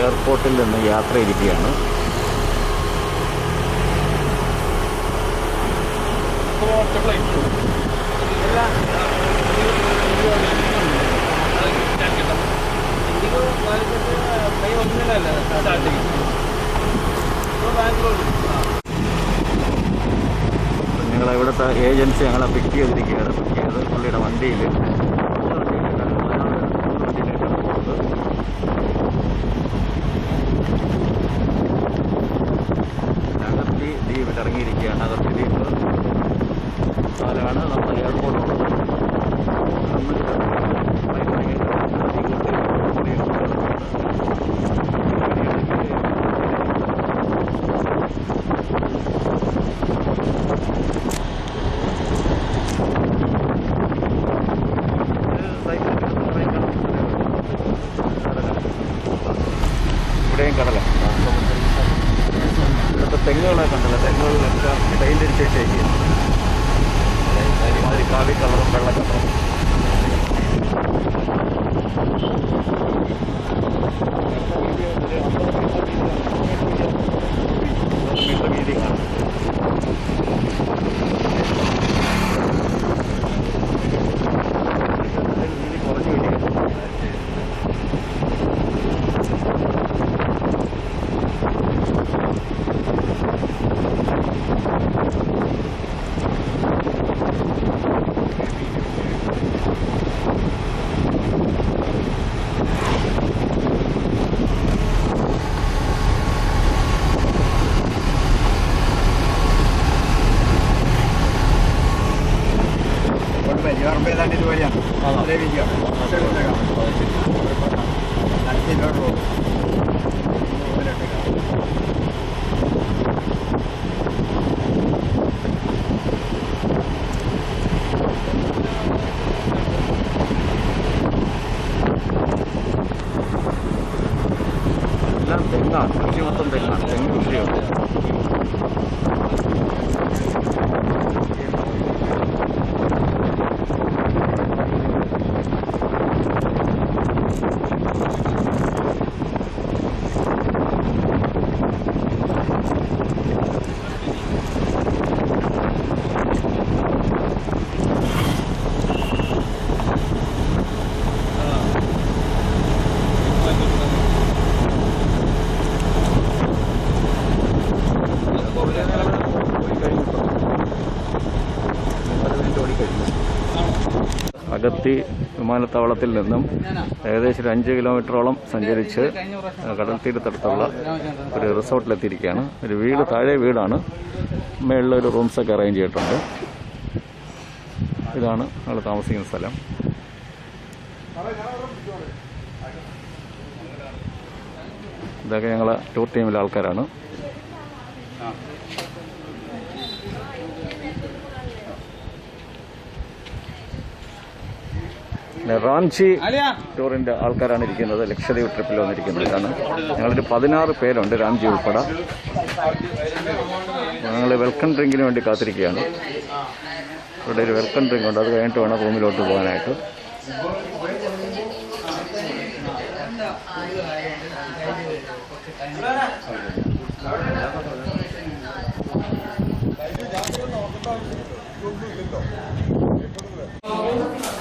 എയർപോർട്ടിൽ നിന്ന് യാത്ര ഇരിക്കുകയാണ്. ഞങ്ങൾ ഇവിടുത്തെ ഏജൻസി ഞങ്ങളെ പിക്ക് ചെയ്തിരിക്കുകയാണ്. പിക്ക് ചെയ്ത് പുള്ളിയുടെ വണ്ടിയിൽ. ദ്വീപിൽ ഇറങ്ങിയിരിക്കുകയാണ്. അഗത്തി ദ്വീപ് അതിലാണ് നമ്മൾ എയർപോർട്ട് ഉള്ളത്. there you go. വിമാനത്താവളത്തിൽ നിന്നും ഏകദേശം ഒരു അഞ്ച് കിലോമീറ്ററോളം സഞ്ചരിച്ച് കടൽ തീരത്തടുത്തുള്ള ഒരു റിസോർട്ടിലെത്തിയിരിക്കുകയാണ്. ഒരു വീട് താഴെ വീടാണ്. മേളിൽ ഒരു റൂംസൊക്കെ അറേഞ്ച് ചെയ്തിട്ടുണ്ട്. ഇതാണ് ഞങ്ങൾ താമസിക്കുന്ന സ്ഥലം. ഇതൊക്കെ ഞങ്ങളെ ടൂർ ടീമിലെ ആൾക്കാരാണ്. റാഞ്ചി ടൂറിന്റെ ആൾക്കാരാണ് ഇരിക്കുന്നത്. ലക്ഷദ്വീപ് ട്രിപ്പിൽ വന്നിരിക്കുന്നത്. ഇതാണ് ഞങ്ങളൊരു പതിനാറ് പേരുണ്ട് റാഞ്ചി ഉൾപ്പെടെ. ഞങ്ങൾ വെൽക്കം ഡ്രിങ്കിന് വേണ്ടി കാത്തിരിക്കുകയാണ്. ഇവിടെ ഒരു വെൽക്കം ഡ്രിങ്ക് ഉണ്ട്. അത് കഴിഞ്ഞിട്ട് വേണം റൂമിലോട്ട് പോകാനായിട്ട്. ഭക്ഷണം കഴിക്കാൻ പറ്റോ സന്തോഷത്തോട്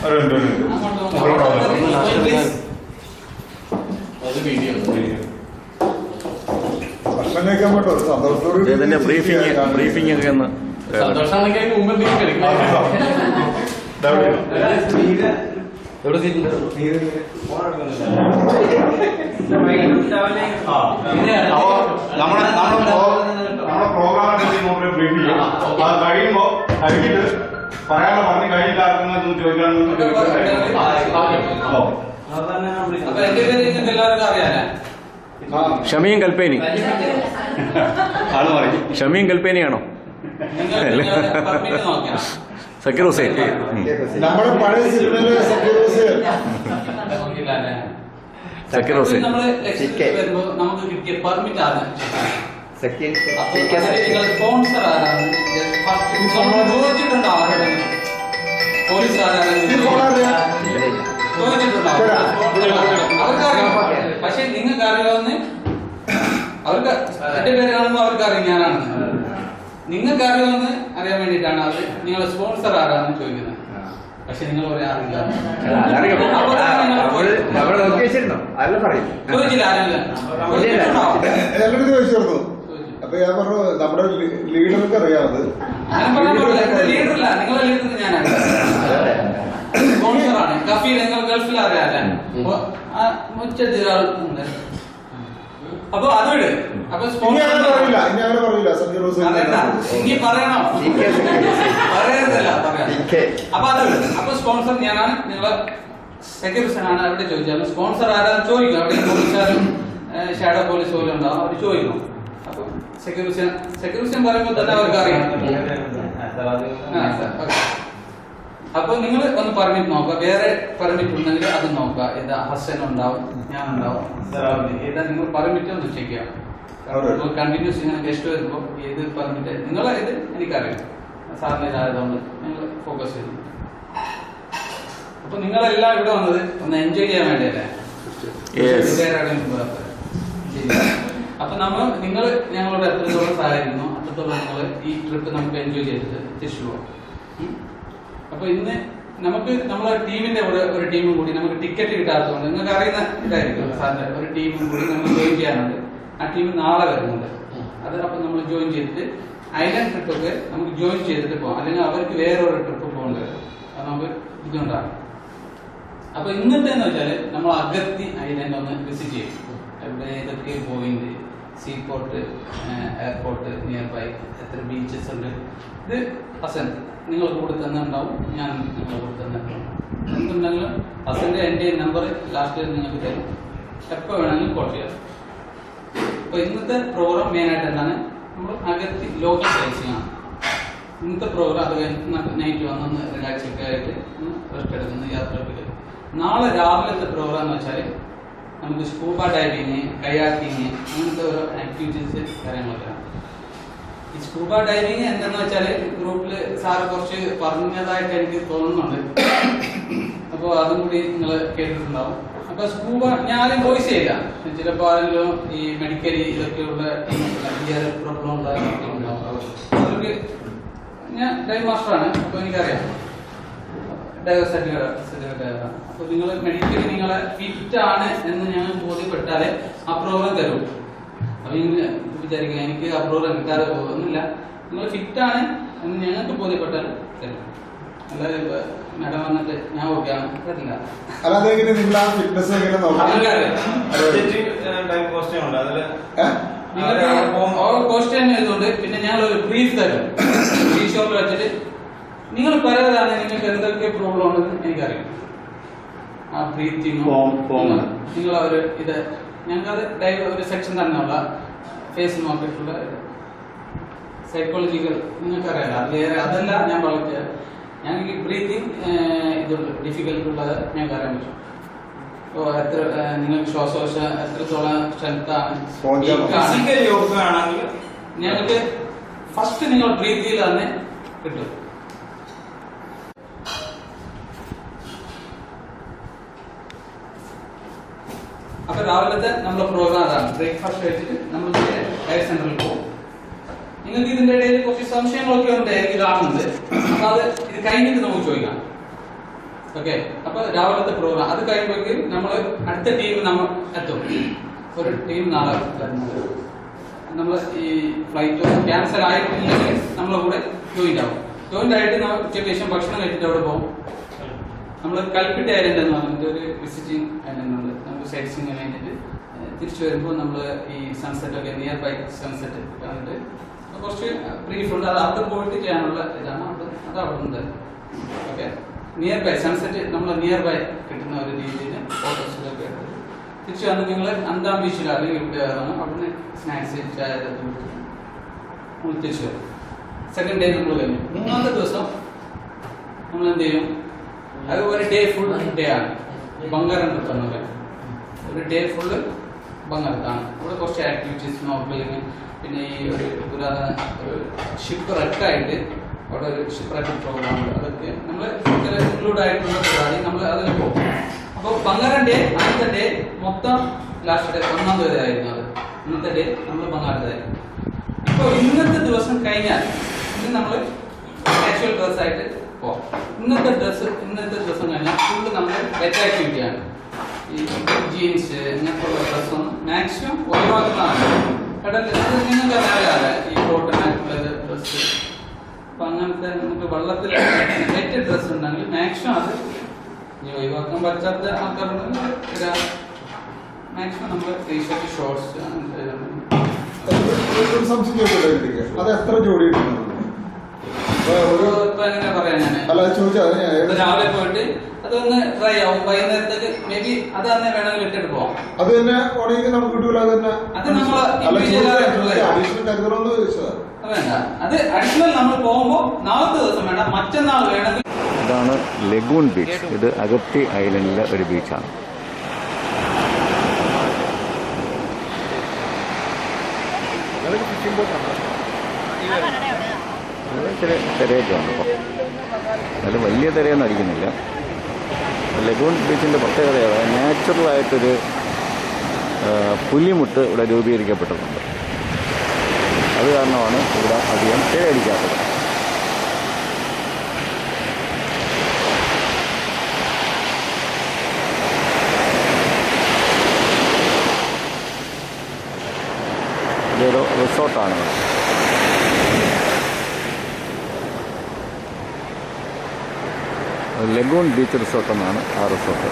ഇതിന്റെ ബ്രീഫിംഗ് ബ്രീഫിംഗ് ഒക്കെ ഒന്ന് എവിടെ നമ്മുടെ നമ്മുടെ പ്രോ- നമ്മുടെ പ്രോഗ്രാം ബ്രീഫ് ചെയ്യും അത് കഴിയുമ്പോ കഴിഞ്ഞിട്ട് പറയാനുള്ള പറഞ്ഞു കഴിഞ്ഞിട്ട് ചോദിക്കാനൊന്നും ഷമിയും കൽപ്പേനി. ആൾ പറയും. ഷമിയും കൽപ്പേനിയാണോ? സക്കീർ ഹുസൈൻ. നമ്മുടെ പഴയ സിനിമയിലെ സക്കീർ ഹുസൈൻ. അല്ലേ? സക്കീർ ഹുസൈൻ. നമുക്ക് കിട്ടിയ പെർമിറ്റ് ആണ് അപ്പൊ നിങ്ങൾ സ്പോൺസർ ആരാണ്? ഫസ്റ്റ് ചോദിച്ചിട്ടുണ്ടോ ആരുടെ പോലീസ് ആരാണ്? ചോദിച്ചിട്ടുണ്ടോ? അവർക്ക് അറിയാം പക്ഷെ നിങ്ങൾക്ക് അറിയാവുന്ന അവർക്ക് എന്റെ പേര് കാണുമ്പോൾ അവർക്ക് അറിയാം ഞാനാണെന്ന് നിങ്ങൾക്ക് അറിയാവുന്ന അറിയാൻ വേണ്ടിട്ടാണ് അവർ നിങ്ങളെ സ്പോൺസർ ആരാണെന്ന് ചോദിക്കുന്നത്. പക്ഷെ നിങ്ങൾ പറയാൻ അറിയില്ല. അതറിയാം? അപ്പോൾ നിങ്ങൾ നമ്മൾ നമ്മൾ നോക്കി വെച്ചിരുന്നോ അതല്ല പറയും? ചോദിച്ചില്ല ആരെങ്കിലും ചോദിച്ചിരുന്നു അപ്പൊ ഞാൻ പറഞ്ഞു നമ്മുടെ ലീഡർക്ക് അറിയാമത്. ഞാൻ പറഞ്ഞ ലീഡറല്ല നിങ്ങളെ ലീഡർ ഞാനാണ്. സ്പോൺസറാണ്. കഫീൽ നിങ്ങൾ ഗൾഫിൽ അറിയാല്ലേ അപ്പൊ അത് വിട്. അപ്പൊ ഇനി അങ്ങനെ സ്പോൺസർ പറയില്ല ഇനി അങ്ങനെ പറയില്ല. സഞ്ജു റോസ് പറയണ്ട ഇനി പറയണോ? പറയരുതല്ല പറയാം. ഇക്കെ. അപ്പൊ അത് വിട്. അപ്പൊ സ്പോൺസർ ഞാനാണ് നിങ്ങളെ സെക്യൂരിറ്റി ആണ് അവിടെ ചോദിച്ചാലും സ്പോൺസർ ആരാ ചോദിക്കും. അവിടെ പോലീസുകാരും ഷാഡോ പോലീസ് പോലും ഉണ്ടാവും. അവർ ചോദിക്കും. അപ്പൊ സെക്യൂർ ഹുസൈൻ പറയുമ്പോൾ തന്നെ അവർക്ക് അറിയാം. അപ്പൊ നിങ്ങൾ ഒന്ന് പെർമിറ്റ് നോക്കുക. വേറെ പെർമിറ്റ് ഉണ്ടെങ്കിൽ അത് നോക്കുക. ഏതാ ഹസൻ ഉണ്ടാവും ഞാൻ ഉണ്ടാവും. ഏതാ നിങ്ങൾ പെർമിറ്റ് ഒന്ന് ചെക്ക് ചെയ്യാം. കണ്ടിന്യൂസ് ഇങ്ങനെ ഗസ്റ്റ് വരുമ്പോൾ ഏത് പെർമിറ്റ് നിങ്ങളെ ഇത് എനിക്കറിയാം. സാറിന് ഇതായതുകൊണ്ട് നിങ്ങൾ ഫോക്കസ് ചെയ്തു. അപ്പൊ നിങ്ങളെല്ലാം ഇവിടെ വന്നത് ഒന്ന് എൻജോയ് ചെയ്യാൻ വേണ്ടിയല്ലേ? അപ്പൊ നമ്മൾ നിങ്ങൾ ഞങ്ങളോട് എത്രത്തോളം സഹായിക്കുന്നു? അത്രത്തോളം നിങ്ങൾ ഈ ട്രിപ്പ് നമുക്ക് എൻജോയ് ചെയ്തത് പോകാം അപ്പൊ ഇന്ന് നമുക്ക് നമ്മളെ ടീമിന്റെ കൂടെ ഒരു ടീമും കൂടി നമുക്ക് ടിക്കറ്റ് കിട്ടാത്തതുകൊണ്ട് നിങ്ങൾക്ക് അറിയുന്ന ഇതായിരിക്കും സാറിന്റെ ഒരു ടീമും കൂടി നമ്മൾ ജോയിൻ ചെയ്യാനുണ്ട്. ആ ടീം നാളെ വരുന്നുണ്ട്. അത് അപ്പൊ നമ്മൾ ജോയിൻ ചെയ്തിട്ട് ഐലൻഡ് ട്രിപ്പൊക്കെ നമുക്ക് ജോയിൻ ചെയ്തിട്ട് പോകാം അല്ലെങ്കിൽ അവർക്ക് വേറെ ഒരു ട്രിപ്പ് പോകേണ്ടി വരും. അത് നമുക്ക് ഇതുകൊണ്ടാണ്. അപ്പൊ ഇന്നത്തെ എന്ന് വെച്ചാൽ നമ്മൾ അഗത്തി ഐലൻഡ് ഒന്ന് വിസിറ്റ് ചെയ്യും. എവിടെ ഏതൊക്കെ point sea port airport near by എത്ര ബീച്ചസ് ഉണ്ട്? ഇത് ഹസൻ നിങ്ങൾ കൂടെ ഞാൻ നിങ്ങളെ കൂടെ തന്നെ ഉണ്ടാവും എന്തുണ്ടെങ്കിലും ഹസന്റെ എന്റെ നമ്പർ ലാസ്റ്റ് നിങ്ങൾക്ക് തരും. എപ്പോൾ വേണമെങ്കിലും കോൾ ചെയ്യാം. അപ്പോൾ ഇന്നത്തെ പ്രോഗ്രാം മെയിനായിട്ട് എന്താണ്? നമ്മൾ അകത്തി ലോക്കൽ സൈസിംഗ് ആണ്. ഇന്നത്തെ പ്രോഗ്രാം അത് നൈറ്റ് വന്നൊന്ന് രണ്ടാഴ്ചയൊക്കെ ആയിട്ട് റെസ്റ്റ് എടുക്കുന്ന യാത്ര നാളെ രാവിലത്തെ പ്രോഗ്രാം എന്ന് വെച്ചാൽ നമുക്ക് സ്കൂബ ഡൈവിങ് കയാക്കിങ് അങ്ങനത്തെ ഓരോ ആക്ടിവിറ്റീസ് കാര്യങ്ങളൊക്കെ. ഈ സ്കൂബ ഡൈവിങ് എന്താന്ന് വെച്ചാൽ ഗ്രൂപ്പിൽ സാറ് കുറച്ച് പറഞ്ഞതായിട്ട് എനിക്ക് തോന്നുന്നുണ്ട്. അപ്പോൾ അതും കൂടി നിങ്ങൾ കേട്ടിട്ടുണ്ടാവും. അപ്പൊ സ്കൂബ ഞാൻ വോയിസ് ചെയ്യില്ല. ചിലപ്പോൾ ആരെങ്കിലും ഈ മെഡിക്കൽ ഇതൊക്കെയുള്ള പ്രോബ്ലം ഉള്ള അവർക്ക് ഞാൻ ഡൈവ് മാസ്റ്ററാണ് അപ്പോൾ എനിക്കറിയാം. ഡൈവർ സർട്ടിഫിക്കറ്റ് സർട്ടിഫിക്കറ്റ് അപ്പൊ നിങ്ങൾ മെഡിക്കലി നിങ്ങളെ ഫിറ്റ് ആണ് എന്ന് ഞങ്ങൾ ബോധ്യപ്പെട്ടാലേ അപ്രൂവൽ തരൂ. അപ്പൊ നിങ്ങൾ വിചാരിക്കുക എനിക്ക് അപ്രൂവൽ കിട്ടാതെ പോകുന്നില്ല. നിങ്ങൾ ഫിറ്റ് ആണ് എന്ന് ഞങ്ങൾക്ക് ബോധ്യപ്പെട്ടാൽ തരും. അല്ലാതെ ഇപ്പൊ മാഡം വന്നിട്ട് ഞാൻ ഓക്കെ ആണ്. തരില്ല അല്ലാതെ എങ്ങനെ നിങ്ങൾ ആ ഫിറ്റ്നസ് എങ്ങനെ നോക്കാം? Eh? നിങ്ങൾക്ക് ക്വസ്റ്റ്യൻ പിന്നെ ഞങ്ങൾ ഒരു ബ്രീഫ് തരും. ഈ ഷോപ്പിൽ വെച്ചിട്ട് നിങ്ങൾ പറയാതാണ് നിങ്ങൾക്ക് എന്തൊക്കെ പ്രോബ്ലം ഉണ്ടെന്ന് എനിക്കറിയാം. ആ ബ്രീത്തിങ്. നിങ്ങൾ ഒരു ഇത് ഞങ്ങൾക്ക് ഡൈവ് ഒരു സെക്ഷൻ തന്നെയുള്ള ഫേസ് നോക്കിയിട്ടുള്ള സൈക്കോളജിക്കൽ നിങ്ങൾക്കറിയാലോ. അത് വേറെ അതല്ല ഞാൻ പറഞ്ഞത്. ഞങ്ങൾക്ക് ബ്രീത്തിങ് ഇതുണ്ട്. ഡിഫിക്കൽട്ട് ഉള്ളത് ഞങ്ങൾക്ക് അറിയാൻ പറ്റും. അപ്പോൾ എത്ര നിങ്ങൾക്ക് ശ്വാസോച്ഛ എത്രത്തോളം സ്ട്രെങ്ത് ആണ്? Sponge weak ആണ്. ഫിസിക്കൽ യോഗ ആണെങ്കിൽ ഞങ്ങൾക്ക് ഫസ്റ്റ് നിങ്ങൾ ബ്രീത്തിയിൽ തന്നെ കിട്ടും. അപ്പൊ രാവിലത്തെ നമ്മുടെ പ്രോഗ്രാം അതാണ്. ബ്രേക്ക്ഫാസ്റ്റ് കഴിച്ചിട്ട് നമ്മൾ ഡയറ്റ് സെന്ററിൽ പോകും. നിങ്ങൾക്ക് ഇതിന്റെ ഇടയിൽ കുറച്ച് സംശയങ്ങളൊക്കെ ഉണ്ട് എനിക്ക് അപ്പൊ അത് ഇത് കഴിഞ്ഞിട്ട് നമുക്ക് ചോദിക്കാം. ഓക്കെ അപ്പൊ രാവിലത്തെ പ്രോഗ്രാം അത് കഴിയുമ്പോഴേക്കും നമ്മൾ അടുത്ത ടീം നമ്മൾ എത്തും. ഒരു ടീം നാളെ നമ്മൾ ഈ ഫ്ലൈറ്റ് ക്യാൻസൽ ആയിട്ടില്ലെങ്കിൽ നമ്മളെ കൂടെ ജോയിന്റ് ആവും. ജോയിന്റ് ആയിട്ട് നമ്മൾ ഉച്ചയ്ക്ക് ശേഷം ഭക്ഷണം കഴിച്ചിട്ട് അവിടെ പോകും. നമ്മൾ കൽപ്പിട്ട ഐലൻഡ് എന്ന് പറഞ്ഞിട്ട് ഒരു വിസിറ്റിംഗ് ഐലൻഡ് ഉണ്ട് നമുക്ക് സൈറ്റ് സീൻ വേണ്ടിയിട്ട് തിരിച്ചു വരുമ്പോൾ നമ്മൾ ഈ സൺസെറ്റ് ഒക്കെ നിയർ ബൈ സൺസെറ്റ് കണ്ടിട്ട് കുറച്ച് ബ്രീഫ് ഉണ്ട്. അത് അവിടെ പോയിട്ട് ചെയ്യാനുള്ള ഇതാണ് അവിടെ അത് അവിടെ ഉണ്ട് ഓക്കെ നിയർ ബൈ സൺസെറ്റ് നമ്മൾ നിയർ ബൈ കിട്ടുന്ന ഒരു രീതിയിൽ ഫോട്ടോസിലൊക്കെ തിരിച്ചു വന്ന് നിങ്ങൾ അന്താം ബീച്ചിൽ അല്ലെങ്കിൽ ഇവിടെ വന്ന് അവിടുന്ന് സ്നാക്സ് ചായ തിരിച്ചു വരും. സെക്കൻഡ് ഡേ നമ്മൾ കഴിഞ്ഞു. മൂന്നാമത്തെ ദിവസം നമ്മൾ എന്ത് ചെയ്യും? അത് ഒരു ഡേ ഫുൾ ഡേ ആണ്. ബംഗാരം കിട്ടുന്നത് ഒരു ഡേ ഫുള്ള് ബംഗാരത്താണ്. ഇവിടെ കുറച്ച് ആക്ടിവിറ്റീസ് നോക്കലിങ് പിന്നെ ഈ ഒരു പുരാതന ഒരു ഷിപ്പ് റെക്കായിട്ട് അവിടെ ഒരു ഷിപ്പ് റെക്ക് പ്രോഗ്രാം ഉണ്ട്. അതൊക്കെ നമ്മൾ ഇൻക്ലൂഡ് ആയിട്ടുള്ള പരിപാടി നമ്മൾ അതിൽ പോകും. അപ്പോൾ ബംഗാരം ഡേ അന്നത്തെ ഡേ മൊത്തം ലാസ്റ്റ് ഡേ ഒന്നാം തീയതി ആയിരുന്നു അത്. ഇന്നത്തെ ഡേ നമ്മൾ ബംഗാരത്തായിരുന്നു ഇപ്പോൾ ഇന്നത്തെ ദിവസം കഴിഞ്ഞാൽ ഇന്ന് നമ്മൾ കാഷ്വൽ ഡ്രസ് പോകാം ഇന്നത്തെ ഡ്രസ്സ് ഇന്നത്തെ ദിവസം കഴിഞ്ഞാൽ ഫുള്ള് നമ്മുടെ വെറ്റ് ആക്ടിവിറ്റിയാണ് ഈ ജീൻസ് ഇങ്ങനത്തെ ഡ്രസ്സൊന്നും മാക്സിമം ഒഴിവാക്കുന്നതാണ്. കടലിൽ അത് നിങ്ങൾക്ക് അറിയാതെ ഈ കോട്ടൺ ആയിട്ടുള്ളത് ഡ്രസ്സ് അങ്ങനത്തെ നമുക്ക് വെള്ളത്തിൽ വെറ്റ് ഡ്രസ്സ് ഉണ്ടെങ്കിൽ മാക്സിമം അത് ഇനി ഒഴിവാക്കാൻ പറ്റാത്ത ആൾക്കാരുണ്ടെങ്കിൽ മാക്സിമം നമ്മൾ ടീഷർട്ട് ഷോർട്സ് അങ്ങനത്തെ ഒരു സംശയം ചോദിക്കട്ടെ അത് എത്ര ജോഡി കിട്ടുന്നുണ്ട് അല്ല ഏകദേശം രാവിലെ പോയിട്ട് അതൊന്ന് ട്രൈ ആവും. വൈകുന്നേരത്തേക്ക് മേ ബി അത് തന്നെ വേണമെങ്കിൽ ഇട്ടിട്ട് പോവാം. അത് തന്നെ ഉണങ്ങി നമുക്ക് കിട്ടൂല അത് തന്നെ. അത് നമ്മൾ വേണ്ട. അത് അഡീഷണൽ നമ്മൾ പോകുമ്പോൾ നാളത്തെ ദിവസം വേണ്ട. മറ്റന്നാൾ വേണമെങ്കിൽ ഇതാണ് ലഗൂൺ ബീച്ച്. ഇത് അഗത്തി ഐലൻഡിലെ ഒരു ബീച്ചാണ്. ഇവിടെ ഇച്ചിരി തിരയൊക്കെ ഉണ്ട് ഇപ്പോൾ എന്നാലും വലിയ തിരയൊന്നും അടിക്കുന്നില്ല. ലഗൂൺ ബീച്ചിന്റെ പ്രത്യേകത നാച്ചുറലായിട്ടൊരു പുലിമുട്ട് ഇവിടെ രൂപീകരിക്കപ്പെട്ടിട്ടുണ്ട്. അത് കാരണമാണ് ഇവിടെ അധികം തിരയടിക്കാത്തത് ഇതൊരു റിസോർട്ടാണ്. ലഗൂൺ ബീച്ച് റിസോർട്ടെന്നാണ് ആ റിസോർട്ട്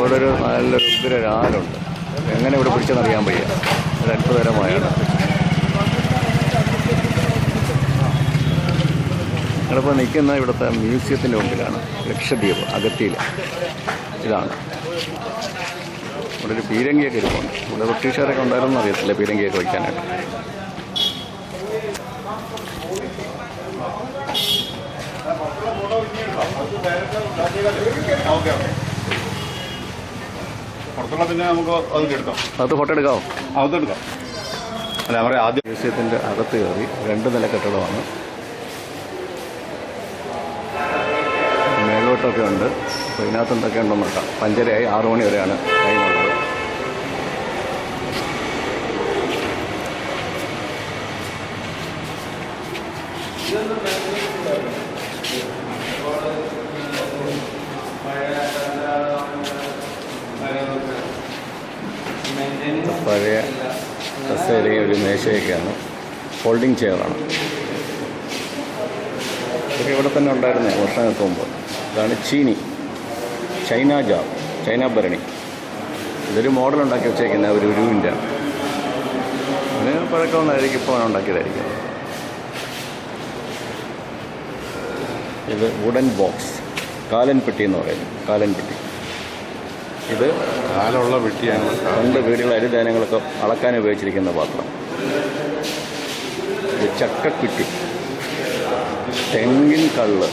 ഇവിടെ ഒരു നല്ലൊരു ഉഗ്ര ഒരാളുണ്ട് എങ്ങനെ ഇവിടെ പിടിച്ചെന്നറിയാൻ വയ്യ ഒരു അത്ഭുതകരമായാണ് ഞങ്ങളിപ്പോൾ നിൽക്കുന്ന ഇവിടുത്തെ മ്യൂസിയത്തിന്റെ മുമ്പിലാണ് ലക്ഷദ്വീപ് അഗത്തിയിൽ. ഇതാണ്. ഇവിടെ ഒരു പീരങ്കിയൊക്കെ ഇരിപ്പുണ്ട്. ഇവിടെ ബ്രിട്ടീഷുകാരൊക്കെ ഉണ്ടായിരുന്നു അറിയത്തില്ല പീരങ്കിയൊക്കെ വയ്ക്കാനായിട്ട്. ഓക്കെ പുറത്തുള്ള പിന്നെ നമുക്ക് അത് എടുക്കാം. അത് ഫോട്ടോ എടുക്കാമോ അതെടുക്കാം അല്ല അവരെ ആദ്യ മ്യൂസിയത്തിന്റെ അകത്ത് കയറി രണ്ട് നില കെട്ടിടമാണ് മേലോട്ടൊക്കെ ഉണ്ട്. അപ്പോൾ ഇതിനകത്ത് എന്തൊക്കെ ഉണ്ടെന്ന് നോക്കാം. പഞ്ചരയായി ആറു മണി വരെയാണ് ടൈമുള്ളത് പഴയ കസേരയും ഒരു മേശയൊക്കെയാണ്. ഫോൾഡിങ് ചെയറാണ് ഇവിടെ തന്നെ ഉണ്ടായിരുന്നേ വർഷങ്ങൾക്ക് മുമ്പ്. ഇതാണ് ചീനി. ചൈന ജാബ് ചൈന ഭരണി. ഇതൊരു മോഡൽ ഉണ്ടാക്കി വെച്ചേക്കുന്ന ഒരു ഉരുവിന്റെ അതിന് പഴക്കമൊന്നായിരിക്കും ഇപ്പോൾ ഉണ്ടാക്കിയതായിരിക്കും ഇത് വുഡൻ ബോക്സ് കാലൻ പെട്ടി എന്ന് പറയുന്നത് കാലൻ പെട്ടി. ഇത് കാലുള്ള പെട്ടിയാണ്. പണ്ട് വീടുകളിൽ അരിധാന്യങ്ങളൊക്കെ അളക്കാൻ ഉപയോഗിച്ചിരിക്കുന്ന പാത്രം. ഇത് ചക്കക്കുറ്റി. തെങ്ങിൻ കള്ള്.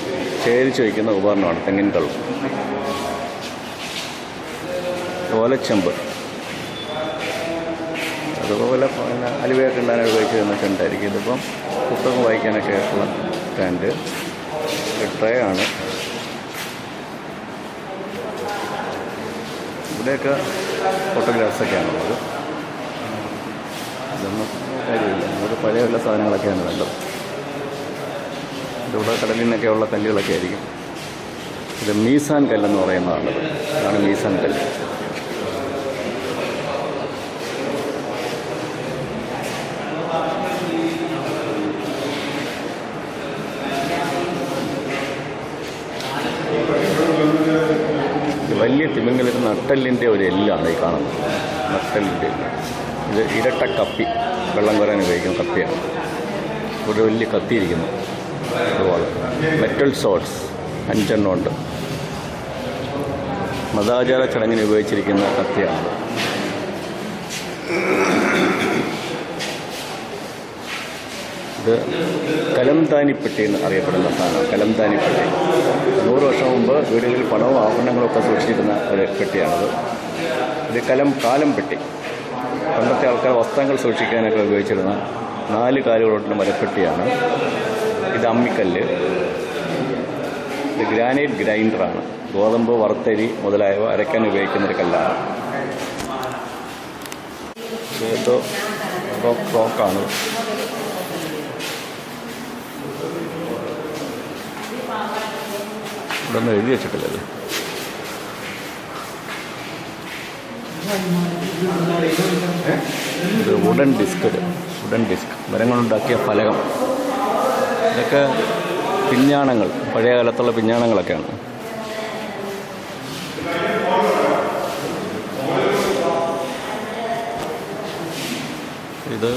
ശേഖരിച്ച് വയ്ക്കുന്ന ഉപകരണമാണ് തെങ്ങിൻ കള്ള് ഓലച്ചെമ്പ്. അതുപോലെ പിന്നെ അലുവയൊക്കെ ഉണ്ടാകാൻ ഉപയോഗിച്ചിരുന്ന ചെണ്ടായിരിക്കും. ഇതിപ്പം പുസ്തകം വായിക്കാനൊക്കെ ആയിട്ടുള്ള സ്റ്റാൻഡ് ട്രേ ആണ്. ഇവിടെയൊക്കെ ഫോട്ടോഗ്രാഫ്സൊക്കെയാണുള്ളത് ഇതൊന്നും കാര്യമില്ല. നമുക്ക് പഴയ വല്ല സാധനങ്ങളൊക്കെയാണ് വേണ്ടത്. ഇതിവിടെ കടലിൽ നിന്നൊക്കെ ഉള്ള കല്ലുകളൊക്കെ ആയിരിക്കും. ഇത് മീസാൻ കല്ലെന്ന് പറയുന്നതാണ്. ഇതാണ് മീസാൻ കല്ല്. വലിയ തിമിങ്ങലൊരു നട്ടലിന്റെ ഒരു എല്ലാണ് ഈ കാണുന്നത്. നട്ടലിന്റെ ഇത് ഇരട്ട കപ്പി വെള്ളം കോരാൻ ഉപയോഗിക്കുന്ന കപ്പിയാണ്. ഇവിടെ വലിയ കത്തിയിരിക്കുന്നു. അതുപോലെ മെറ്റൽ സോൾസ് അഞ്ചെണ്ണം ഉണ്ട് മതാചാര ചടങ്ങിന് ഉപയോഗിച്ചിരിക്കുന്ന കത്തിയാണ്. ഇത് കലംതാനിപ്പെട്ടി എന്ന് അറിയപ്പെടുന്ന സാധനം കലംതാനിപ്പെട്ടി നൂറ് വർഷം മുമ്പ് വീടുകളിൽ പണവും ആഭരണങ്ങളൊക്കെ സൂക്ഷിച്ചിരുന്ന ഒരു പെട്ടിയാണത്. ഇത് കലം കാലം പെട്ടി. പണ്ടത്തെ ആൾക്കാർ വസ്ത്രങ്ങൾ സൂക്ഷിക്കാനൊക്കെ ഉപയോഗിച്ചിരുന്ന നാല് കാലുകളുള്ള മരപ്പെട്ടിയാണ്. ഇത് അമ്മിക്കല്ല്. ഇത് ഗ്രാനൈറ്റ് ഗ്രൈൻഡറാണ്. ഗോതമ്പ് വറുത്തരി മുതലായവ അരയ്ക്കാൻ ഉപയോഗിക്കുന്ന ഒരു കല്ലാണ്. ഇത് റോക്ക് ഫ്രോക്കാണ് ഇവിടെ ഒന്നും എഴുതി വെച്ചിട്ടില്ല ഇത്? വുഡൻ ഡിസ്ക് വുഡൻ ഡിസ്ക് മരം കൊണ്ടുണ്ടാക്കിയ ഫലകം. ഇതൊക്കെ പിഞ്ഞാണങ്ങൾ പഴയ കാലത്തുള്ള പിഞ്ഞാണങ്ങളൊക്കെയാണ്. ഇത്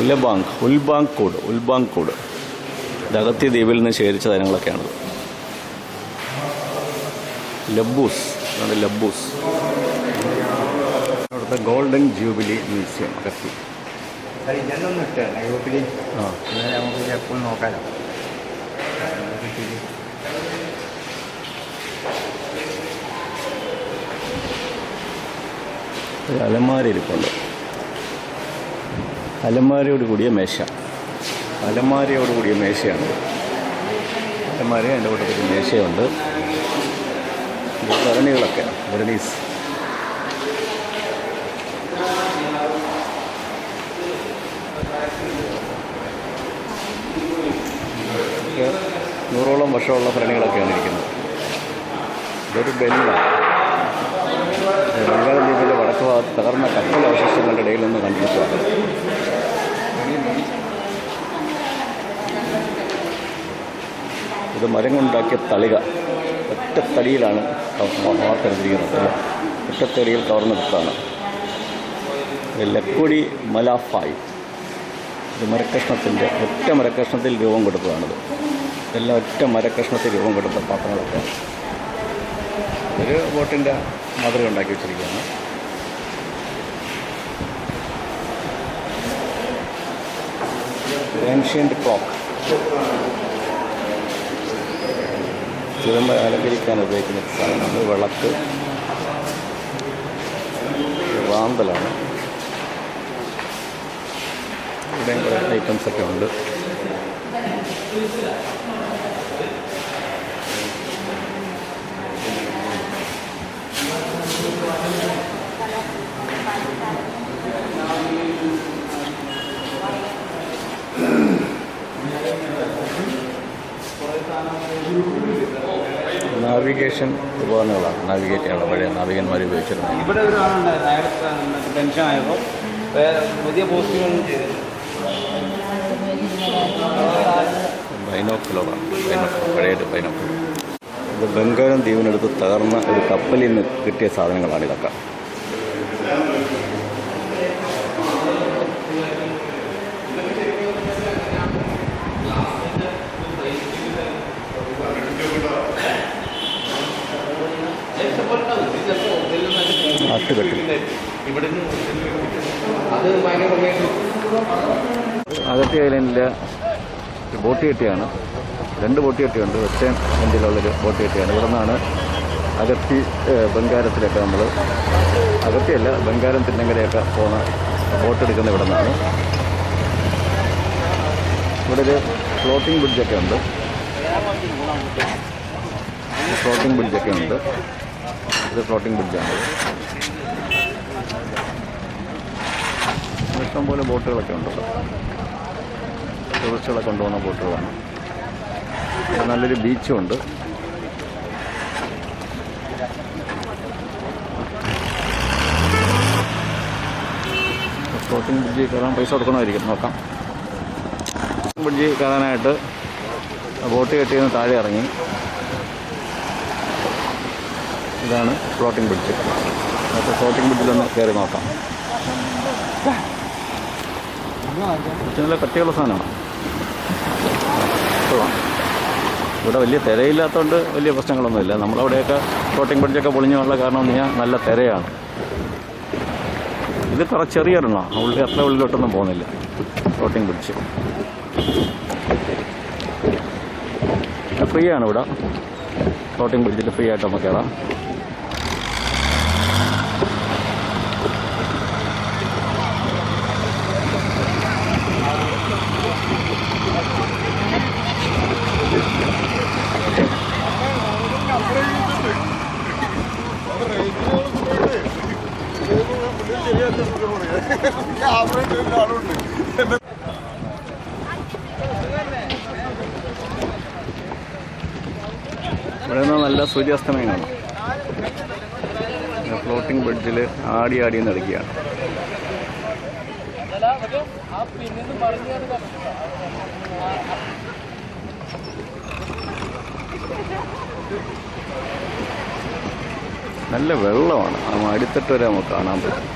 ഉലബാങ്ക് ഉൽബാങ്ക് കോഡ് ഉൽബാങ്ക് ഇത് അഗത്തി ദ്വീപിൽ നിന്ന് ശേഖരിച്ച സാധനങ്ങളൊക്കെയാണത് ലബൂസ് ലബൂസ്. അവിടുത്തെ ഗോൾഡൻ ജൂബിലി മ്യൂസിയം അഗത്തി എപ്പോഴും നോക്കാലോ. ഒരു അലമാര അലമാരയോട് കൂടിയ മേശ. അലമാരയോട് കൂടിയ മേശയാണ്. അലമാര എന്റെ കൂട്ടത്തിൽ മേശയുണ്ട്. ഭരണികളൊക്കെയാണ് ഭരണികളൊക്കെ ഭരണീസ്. നൂറോളം വർഷമുള്ള ഭരണികളൊക്കെയാണ് ഇരിക്കുന്നത്. ഇതൊരു ബെല്ലാണ് ദ്വീപിന്റെ വടക്ക് ഭാഗത്ത് തകർന്ന കപ്പൽ അവശിഷ്ടങ്ങളുടെ ഇടയിൽ നിന്ന് കണ്ടെടുത്തതാണ് ഇത് മരം കൊണ്ടുണ്ടാക്കിയ തളിക ഒറ്റത്തടിയിലാണ് വാർത്തെടുത്തിരിക്കുന്നത് ഒറ്റത്തടിയിൽ കവർന്നെടുത്താണ് ലക്കുടി മലാഫായി. ഇത് മരക്കഷ്ണത്തിന്റെ ഒറ്റ മരക്കഷ്ണത്തിൽ രൂപം കൊടുത്തതാണിത്. എല്ലാം ഒറ്റ മരക്കഷ്ണത്തിൽ രൂപം കൊടുത്ത പാത്രങ്ങളൊക്കെ ഒരു ബോട്ടിന്റെ മാതൃക ഉണ്ടാക്കി വെച്ചിരിക്കുകയാണ്. ഏൻഷ്യന്റ് ക്ലോക്ക് ചിലമ്പ അലങ്കരിക്കാൻ ഉപയോഗിക്കുന്ന സാധനമാണ്. വിളക്ക്. റാന്തലാണ് ഇവിടെയും കുറേ ഐറ്റംസ് ഒക്കെ ഉണ്ട്. നാവിഗേഷൻ ഉപകരണങ്ങളാണ്. നാവിഗേറ്റ് ചെയ്യാനുള്ള പഴയ നാവികന്മാർ ഉപയോഗിച്ചിരുന്നത്. ഇവിടെ ഒരു ആളുണ്ടായിരുന്നു അയാൾക്ക് ടെൻഷൻ ആയപ്പോൾ പുതിയ പോസ്റ്റുകളൊന്നും ചെയ്തില്ല ബൈനോക്കുലറാണ് ബൈനോക്കുലർ പഴയൊരു ബൈനോക്കുലർ. ഇത് ബംഗാളം ദ്വീപിനടുത്ത് തകർന്ന ഒരു കപ്പലിൽ നിന്ന് കിട്ടിയ സാധനങ്ങളാണ് ഇതൊക്കെ. ആട്ടുകെട്ടിൽ. അത് ഭയങ്കര ഭംഗിയായിട്ട് അഗത്തി ഐലൻഡിലെ ബോട്ട് കെട്ടിയാണ്. രണ്ട് ബോട്ട് കെട്ടിയുണ്ട്. ഒറ്റ എൻഡിലുള്ളൊരു ബോട്ട് കെട്ടിയാണ്. ഇവിടെ നിന്നാണ് അകത്തി ബംഗാരത്തിലൊക്കെ നമ്മൾ അകത്തിയല്ല ബംഗാരം തിന്നങ്കരയൊക്കെ പോകുന്ന ബോട്ട് എടുക്കുന്ന ഇവിടെ നിന്നാണ്. ഇവിടെ ഒരു ഫ്ലോട്ടിംഗ് ബ്രിഡ്ജൊക്കെ ഉണ്ട്. ഫ്ലോട്ടിംഗ് ബ്രിഡ്ജൊക്കെ ഉണ്ട്. ഇത് ഫ്ലോട്ടിംഗ് ബ്രിഡ്ജാണ് ഇഷ്ടംപോലെ ബോട്ടുകളൊക്കെ ഉണ്ടല്ലോ ടൂറിസ്റ്റുകളെ കൊണ്ടുപോകുന്ന ബോട്ടുകളാണ്. നല്ലൊരു ബീച്ചും ഉണ്ട് ഫ്ലോട്ടിംഗ് ബ്രിഡ്ജിൽ കയറാൻ പൈസ കൊടുക്കണമായിരിക്കും നോക്കാം. ബ്രിഡ്ജിൽ കയറാനായിട്ട് ബോട്ട് കെട്ടിയെന്ന് താഴെ ഇറങ്ങി. ഇതാണ് ഫ്ലോട്ടിംഗ് ബ്രിഡ്ജ് അപ്പോൾ ഫ്ലോട്ടിംഗ് ബ്രിഡ്ജിലൊന്ന് കയറി നോക്കാം. നല്ല കട്ടിയുള്ള സാധനമാണ്. കൊള്ളാം. ഇവിടെ വലിയ തിരയില്ലാത്തതുകൊണ്ട് വലിയ പ്രശ്നങ്ങളൊന്നുമില്ല. നമ്മളവിടെയൊക്കെ ഫ്ലോട്ടിംഗ് ബ്രിഡ്ജൊക്കെ പൊളിഞ്ഞു പൊളിഞ്ഞുള്ള കാരണം എന്ന് കഴിഞ്ഞാൽ നല്ല തിരയാണ്. ഇത് കുറച്ച് ചെറിയൊരെണ്ണം. ഉള്ളിൽ അത്ര ഉള്ളിലോട്ടൊന്നും പോകുന്നില്ല. ഫ്ലോട്ടിംഗ് ബ്രിഡ്ജ് ഫ്രീ ആണ് ഇവിടെ. ഫ്ലോട്ടിംഗ് ബ്രിഡ്ജിൽ ഫ്രീ ആയിട്ട് നമുക്ക് കയറാം ഇവിടെ നിന്ന് നല്ല സൂര്യാസ്തമയം കാണാം ഫ്ലോട്ടിംഗ് ബ്രിഡ്ജിൽ ആടി ആടി നടക്കുകയാണ് നല്ല വെള്ളമാണ് നമ്മൾ അടിത്തട്ട് വരെ നമുക്ക് കാണാൻ പറ്റും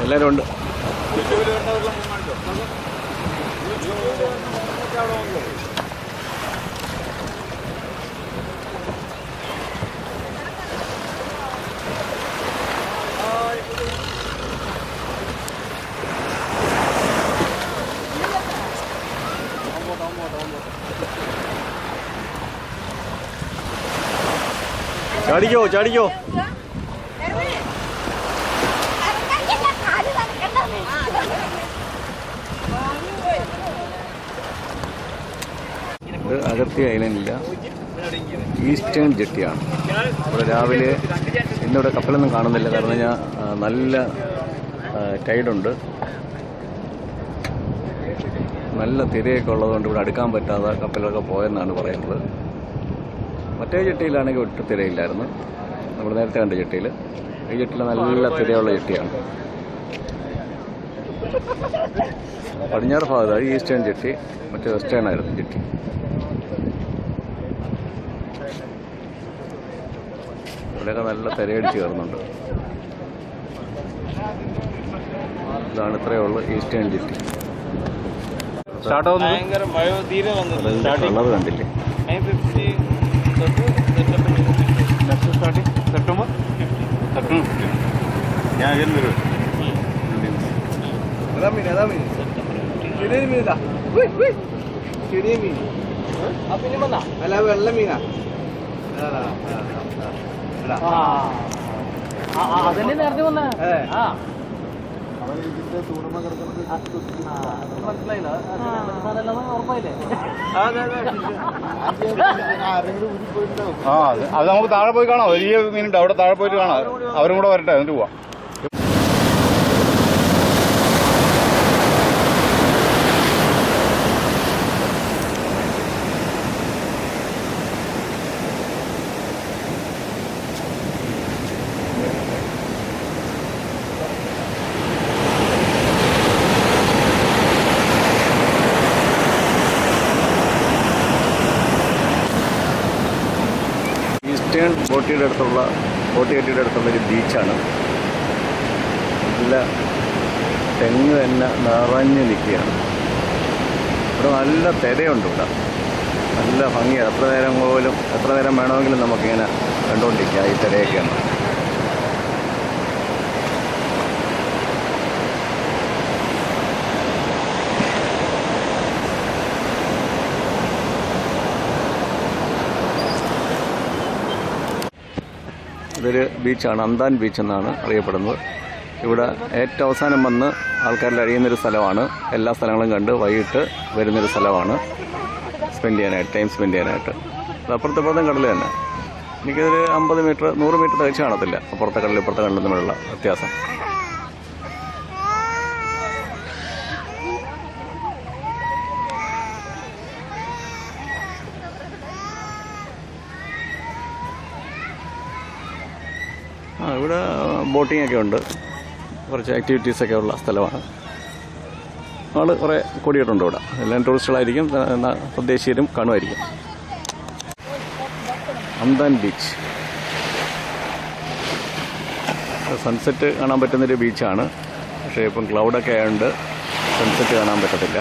എല്ലാവരും ഉണ്ട് ചാടിക്കോ ചാടിക്കോ. ഇത് അതിർത്തി ഐലൻഡില്ല ഈസ്റ്റേൺ ജെട്ടിയാണ്. ഇവിടെ രാവിലെ ഇന്നിവിടെ കപ്പലൊന്നും കാണുന്നില്ല. കാരണം ഞാൻ നല്ല ടൈഡുണ്ട്. നല്ല തിരയൊക്കെ ഉള്ളതുകൊണ്ട് ഇവിടെ അടുക്കാൻ പറ്റാതെ കപ്പലൊക്കെ പോയെന്നാണ് പറയുന്നത്. മറ്റേ ചട്ടിയിലാണെങ്കിൽ ഒട്ടും തിരയില്ലായിരുന്നു. നമ്മൾ നേരത്തെ കണ്ട ചട്ടിയിൽ ഈ ചട്ടിയിൽ നല്ല തിരയുള്ള ചട്ടിയാണ് പടിഞ്ഞാറ് ഭാഗത്താണ് ഈസ്റ്റേൺ ചട്ടി മറ്റേ വെസ്റ്റേൺ ആയിരുന്നു ചട്ടി ഇവിടെയൊക്കെ നല്ല തിരയടിച്ച് കയറുന്നുണ്ട്. ഇതാണ് ഇത്രയേ ഉള്ളൂ ഈസ്റ്റേൺ ചട്ടി സ്റ്റാർട്ട് ഭയങ്കര മഴ തീരെ വന്നു കണ്ടില്ലേ? നയൻ ഫിഫ്റ്റി സ്റ്റാർട്ടിങ് സെപ്റ്റംബർ ഞാൻ ഇതിൽ വരും അതാ മീൻ അതാ മീൻ ചെറിയ മീനാ ചെറിയ മീൻ പിന്നെ വന്നാ അല്ല വെള്ള മീനാ അതന്നെ നേരത്തെ വന്ന ആ മനസ്സിലായില്ല? ആ. അത് അത് നമുക്ക് താഴെ പോയി കാണാം. വലിയ മീനുണ്ട് അവിടെ താഴെ പോയിട്ട് കാണാം. അവരും കൂടെ വരട്ടെ എന്നിട്ട് പോവാം. ബോട്ടിയുടെ അടുത്തുള്ള ബോട്ടിയെട്ടിയുടെ അടുത്തുള്ള ഒരു ബീച്ചാണ്. നല്ല തെങ്ങ് തന്നെ നിറഞ്ഞു നിൽക്കുകയാണ്. ഇവിടെ നല്ല തിരയുണ്ട് ഇവിടെ. നല്ല ഭംഗിയാണ്. എത്ര നേരം പോലും എത്ര നേരം വേണമെങ്കിലും നമുക്കിങ്ങനെ കണ്ടുകൊണ്ടിരിക്കാം ഈ തിരയൊക്കെയാണ് ഇതൊരു ബീച്ചാണ് അന്താൻ ബീച്ച് എന്നാണ് അറിയപ്പെടുന്നത്. ഇവിടെ ഏറ്റവും അവസാനം വന്ന് ആൾക്കാരിൽ അഴിയുന്നൊരു സ്ഥലമാണ്. എല്ലാ സ്ഥലങ്ങളും കണ്ട് വൈകിട്ട് വരുന്നൊരു സ്ഥലമാണ്. സ്പെൻഡ് ചെയ്യാനായിട്ട് ടൈം സ്പെൻഡ് ചെയ്യാനായിട്ട്. അപ്പുറത്തെ പുറത്തും കടൽ തന്നെ. എനിക്കൊരു അമ്പത് മീറ്റർ നൂറ് മീറ്റർ തികച്ച് കാണത്തില്ല. അപ്പുറത്തെ കടലും ഇപ്പുറത്തെ കടലും തമ്മിലുള്ള വ്യത്യാസം. ഇവിടെ ബോട്ടിംഗ് ഒക്കെ ഉണ്ട്. കുറച്ച് ആക്ടിവിറ്റീസ് ഒക്കെ ഉള്ള സ്ഥലമാണ്. ആൾ കുറേ കൂടിയിട്ടുണ്ട് ഇവിടെ. എല്ലാം ടൂറിസ്റ്റുകളായിരിക്കും തദ്ദേശീയരും കാണുമായിരിക്കും. അന്താൻ ബീച്ച് സൺസെറ്റ് കാണാൻ പറ്റുന്നൊരു ബീച്ചാണ് പക്ഷേ ഇപ്പം ക്ലൗഡൊക്കെ ആയതുകൊണ്ട് സൺസെറ്റ് കാണാൻ പറ്റത്തില്ല.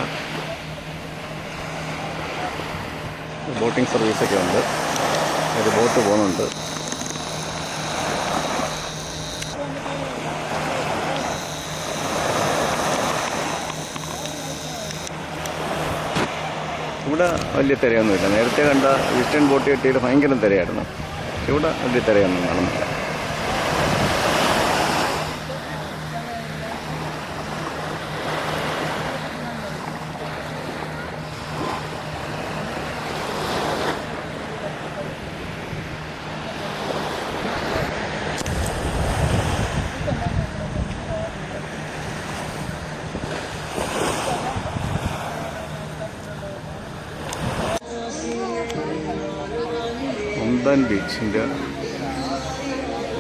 ബോട്ടിംഗ് സർവീസൊക്കെ ഉണ്ട്. ഒരു ബോട്ട് പോകുന്നുണ്ട്. ഇവിടെ വലിയ തിരയൊന്നുമില്ല. നേരത്തെ കണ്ട ഈസ്റ്റേൺ ബോട്ട് കെട്ടിയിൽ ഭയങ്കര തിരയായിരുന്നു. ഇവിടെ വലിയ തിരയൊന്നും കാണുന്നില്ല. മുന്തൻ ബീച്ചിന്റെ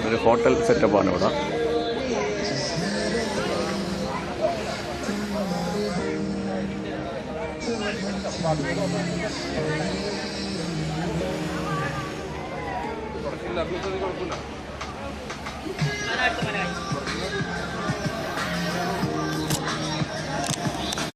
ഒരു ഹോട്ടൽ സെറ്റപ്പാണ് ഇവിടെ. Thank കുഴപ്പമില്ല